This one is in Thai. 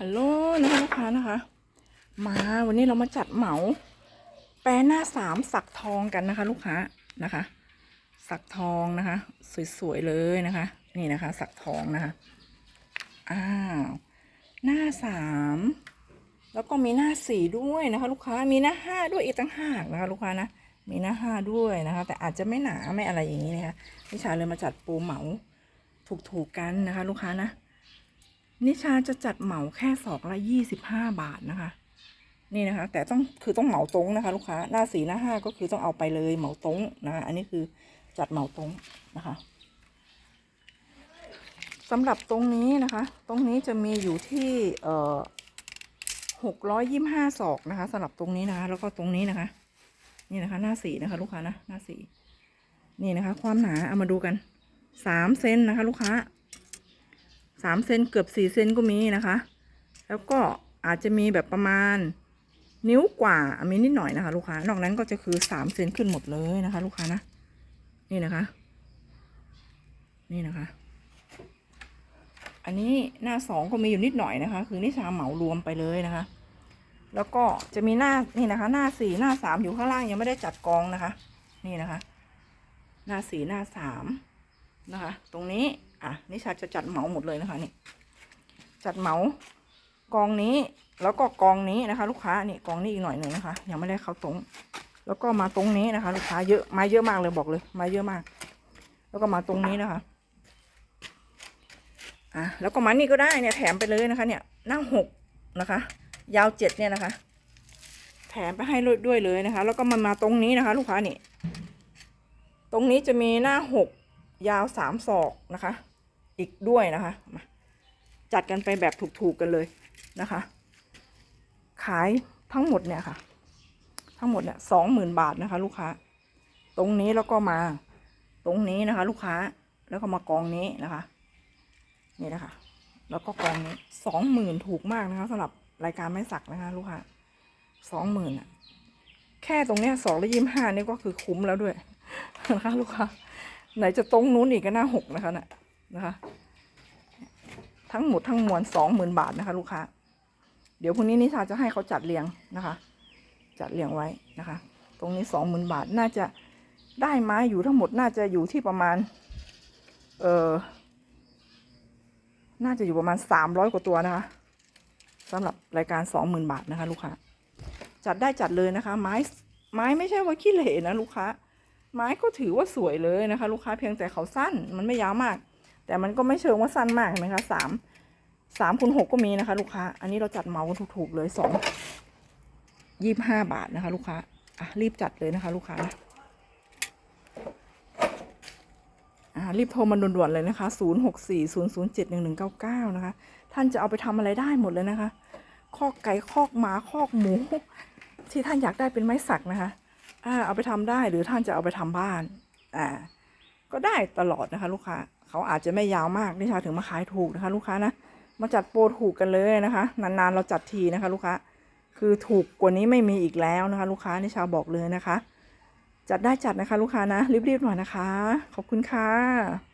ฮัลโหลนะคะลูกค้านะคะ มาวันนี้เรามาจัดเหมา แปรหน้าสามสักทองกันนะคะ ลูกค้านะคะ สักทองนะคะ สวยๆเลยนะคะ นี่นะคะ สักทองนะคะอ้าวหน้าสามแล้วก็มีหน้าสี่ด้วยนะคะ ลูกค้ามีหน้าห้าด้วยอีกต่างหากนะคะ ลูกค้านะมีหน้าห้าด้วยนะคะ แต่อาจจะไม่หนาไม่อะไรอย่างนี้นะคะนิชาเลยมาจัดปูเหมาถูกๆกันนะคะ ลูกค้านะ นิชาจะจัดเหมาแค่สองละยี่สิบห้าบาทนะคะ นี่นะคะ แต่ต้องคือต้องเหมาตรงนะคะ ลูกค้าหน้าสี่หน้าห้าก็คือต้องเอาไปเลยเหมาตรงนะคะ อันนี้คือจัดเหมาตรงนะคะสำหรับตรงนี้นะคะ ตรงนี้จะมีอยู่ที่เอ่อหกร้อยยี่ห้าศอกนะคะสำหรับตรงนี้นะคะ แล้วก็ตรงนี้นะคะ นี่นะคะ หน้าสีนะคะ ลูกค้านะหน้าสีนี่นะคะ ความหนาเอามาดูกันสามเซนนะคะ ลูกค้าามเซนเกือบสี่เซนก็มีนะคะ แล้วก็อาจจะมีแบบประมาณนิ้วกว่ามีนิดหน่อยนะคะ ลูกค้านอกนั้นก็จะคือสามเซนขึ้นหมดเลยนะคะ ลูกค้านะนี่นะคะ นี่นะคะ อันนี้หน้าสองก็มีอยู่นิดหน่อยนะคะ คือนิชาเหมารวมไปเลยนะคะ แล้วก็จะมีหน้านี่นะคะ หน้าสี่หน้าสามอยู่ข้างล่างยังไม่ได้จัดกองนะคะ นี่นะคะ หน้าสี่หน้าสามนะคะ ตรงนี้ อะนิชาจะจัดเหมาหมดเลยนะคะนี่จัดเหมากองนี้แล้วก็กองนี้นะคะ ลูกค้านี่กองนี้อีกหน่อยหนึ่งนะคะ ยังไม่ได้เข้าตรง แล้วก็มาตรงนี้นะคะ ลูกค้าเยอะมาเยอะมากเลยบอกเลย มาเยอะมาก แล้วก็มาตรงนี้นะคะอะแล้วก็มานี่ก็ได้เนี่ยแถมไปเลยนะคะ เนี่ยหน้าหกนะคะ ยาวเจ็ดเนี่ยนะคะ แถมไปให้ด้วยเลยนะคะ แล้วก็มามาตรงนี้นะคะ ลูกค้านี่ตรงนี้จะมีหน้าหก ยาวสามศอกนะคะ อีกด้วยนะคะมาจัดกันไปแบบถูกๆกันเลยนะคะ ขายทั้งหมดเนี่ยค่ะ ทั้งหมดเนี่ยสองหมื่นบาทนะคะ ลูกค้า ตรงนี้แล้วก็มาตรงนี้นะคะ ลูกค้าแล้วก็มากองนี้นะคะ นี่นะคะ แล้วก็กองนี้สองหมื่นถูกมากนะคะสำหรับรายการไม่สักนะคะ ลูกค้าสองหมื่นอะแค่ตรงเนี้ยสองละยี่ห้านี่ก็คือคุ้มแล้วด้วยนะคะลูกค้า ไหนจะตรงนู้นอีกก็หน้าหกนะคะน่ะนะคะ ทั้งหมดทั้งมวลสองหมื่นบาทนะคะ ลูกค้า เดี๋ยวพรุ่งนี้นิชาจะให้เขาจัดเรียงนะคะ จัดเรียงไว้นะคะ ตรงนี้สองหมื่นบาทน่าจะได้ไม้อยู่ทั้งหมดน่าจะอยู่ที่ประมาณ เออน่าจะอยู่ประมาณสามร้อยกว่าตัวนะคะสำหรับรายการสองหมื่นบาทนะคะ ลูกค้า จัดได้จัดเลยนะคะ ไม้ไม้ไม่ใช่ว่าขี้เหร่นะลูกค้า ไม้ก็ถือว่าสวยเลยนะคะ ลูกค้าเพียงแต่เขาสั้นมันไม่ยาวมาก แต่มันก็ไม่เชิงว่าสั้นมากเห็นไหมคะสามสามคูณหกก็มีนะคะ ลูกค้า อันนี้เราจัดเมากันถูกๆเลยสองยี่ห้าบาทนะคะ ลูกค้าอะรีบจัดเลยนะคะ ลูกค้าอ่ารีบโทรมาด่วนๆเลยนะคะศูนย์หกสี่ศูนย์ศูนย์เจ็ดหนึ่งหนึ่งเก้าเก้านะคะ ท่านจะเอาไปทำอะไรได้หมดเลยนะคะ คอกไก่คอกหมาคอกหมู ที่ท่านอยากได้เป็นไม้สักนะคะ อ่าเอาไปทำได้หรือท่านจะเอาไปทำบ้านอ่าก็ได้ตลอดนะคะ ลูกค้าเขาอาจจะไม่ยาวมากนิชาถึงมาขายถูกนะคะ ลูกค้านะมาจัดโปรถูกกันเลยนะคะ นานๆเราจัดทีนะคะ ลูกค้าคือถูกกว่านี้ไม่มีอีกแล้วนะคะ ลูกค้านิชาบอกเลยนะคะ จัดได้จัดนะคะ ลูกค้านะรีบๆหน่อยนะคะ ขอบคุณค่ะ